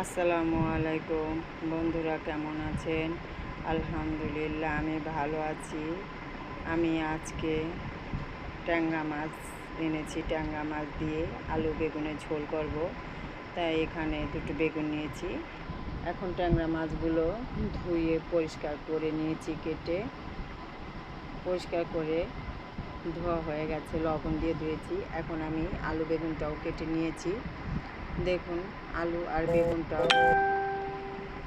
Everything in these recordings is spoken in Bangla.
আসসালামু আলাইকুম। বন্ধুরা কেমন আছেন? আলহামদুলিল্লাহ, আমি ভালো আছি। আমি আজকে ট্যাংরা মাছ এনেছি। ট্যাংরা মাছ দিয়ে আলু বেগুনের ঝোল করব। তাই এখানে দুটো বেগুন নিয়েছি। এখন ট্যাংরা মাছগুলো ধুয়ে পরিষ্কার করে নিয়েছি কেটে। পরিষ্কার করে ধোয়া হয়ে গেছে, লবণ দিয়ে ধুয়েছি। এখন আমি আলু বেগুনটাও কেটে নিয়েছি। দেখুন, আলু আর বেগুনটা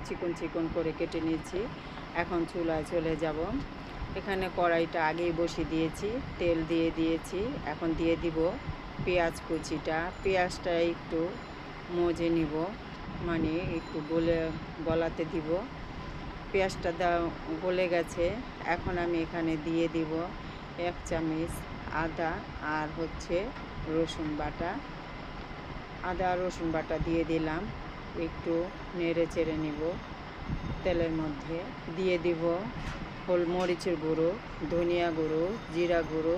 চিকন চিকন করে কেটে নিয়েছি। এখন চুলায় চলে যাব। এখানে কড়াইটা আগেই বসিয়ে দিয়েছি, তেল দিয়ে দিয়েছি। এখন দিয়ে দিব পেঁয়াজ কুচিটা। পেঁয়াজটা একটু মজে নিব মানে একটু গলে, গলাতে দিব। পেঁয়াজটা গলে গেছে। এখন আমি এখানে দিয়ে দিব এক চামচ আদা আর হচ্ছে রসুন বাটা। আদা, রসুন বাটা দিয়ে দিলাম। একটু নেড়ে চেড়ে নিব। তেলের মধ্যে দিয়ে দিব হল মরিচের গুঁড়ো, ধনিয়া গুঁড়ো, জিরা গুঁড়ো,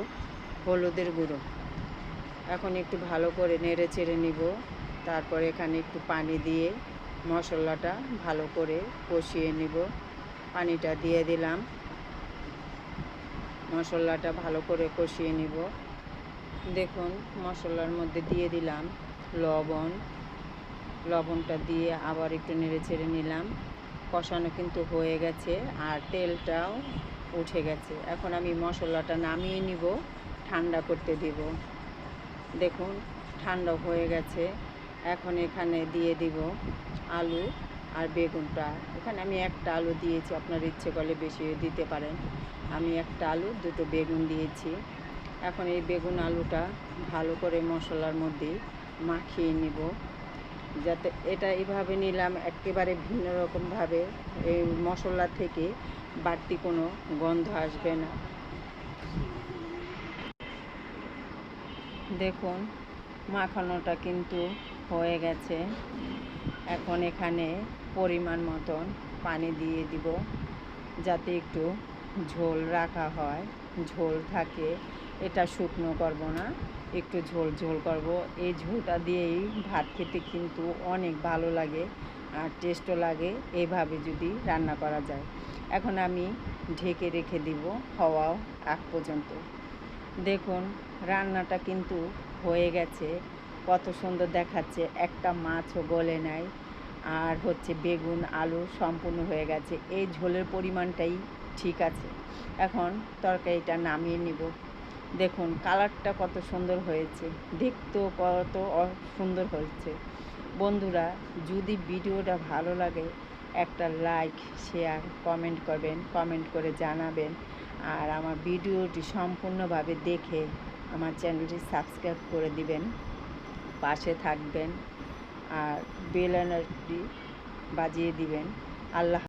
হলুদের গুঁড়ো। এখন একটু ভালো করে নেড়ে চেড়ে নিব। তারপর এখানে একটু পানি দিয়ে মশলাটা ভালো করে কষিয়ে নিব। পানিটা দিয়ে দিলাম। মশলাটা ভালো করে কষিয়ে নিব। দেখুন, মশলার মধ্যে দিয়ে দিলাম। লবণ, লবণটা দিয়ে আবার একটু নেড়ে ছেড়ে নিলাম। কষানো কিন্তু হয়ে গেছে আর তেলটাও উঠে গেছে। এখন আমি মশলাটা নামিয়ে নিব, ঠান্ডা করতে দিব। দেখুন, ঠান্ডা হয়ে গেছে। এখন এখানে দিয়ে দিব আলু আর বেগুনটা। এখানে আমি একটা আলু দিয়েছি, আপনার ইচ্ছে করলে বেশি দিতে পারেন। আমি একটা আলু, দুটো বেগুন দিয়েছি। এখন এই বেগুন আলুটা ভালো করে মশলার মধ্যে মাখিয়ে নিব। যাতে এটা এভাবে নিলাম, একেবারে ভিন্ন রকমভাবে। এই মশলা থেকে বাড়তি কোনো গন্ধ আসবে না। দেখুন, মাখানোটা কিন্তু হয়ে গেছে। এখন এখানে পরিমাণ মতন পানি দিয়ে দিব, যাতে একটু ঝোল রাখা হয়। ঝোল থাকে, এটা শুকনো করব না। একটু ঝোল ঝোল করব। এই ঝোলটা দিয়েই ভাত খেতে কিন্তু অনেক ভালো লাগে আর টেস্টও লাগে এইভাবে যদি রান্না করা যায়। এখন আমি ঢেকে রেখে দিব হওয়াও আগ পর্যন্ত। দেখুন, রান্নাটা কিন্তু হয়ে গেছে। কত সুন্দর দেখাচ্ছে, একটা মাছও গলে নেয় আর হচ্ছে বেগুন, আলু সম্পূর্ণ হয়ে গেছে। এই ঝোলের পরিমাণটাই ঠিক আছে। এখন তরকারিটা নামিয়ে নিব। দেখুন, কালারটা কত সুন্দর হয়েছে। দেখতেও কত সুন্দর হয়েছে। বন্ধুরা, যদি ভিডিওটা ভালো লাগে, একটা লাইক শেয়ার কমেন্ট করবেন কমেন্ট করে জানাবেন। আর আমার ভিডিওটি সম্পূর্ণভাবে দেখে আমার চ্যানেলটি সাবস্ক্রাইব করে দিবেন, পাশে থাকবেন, আর বেল বাজিয়ে দিবেন। আল্লাহ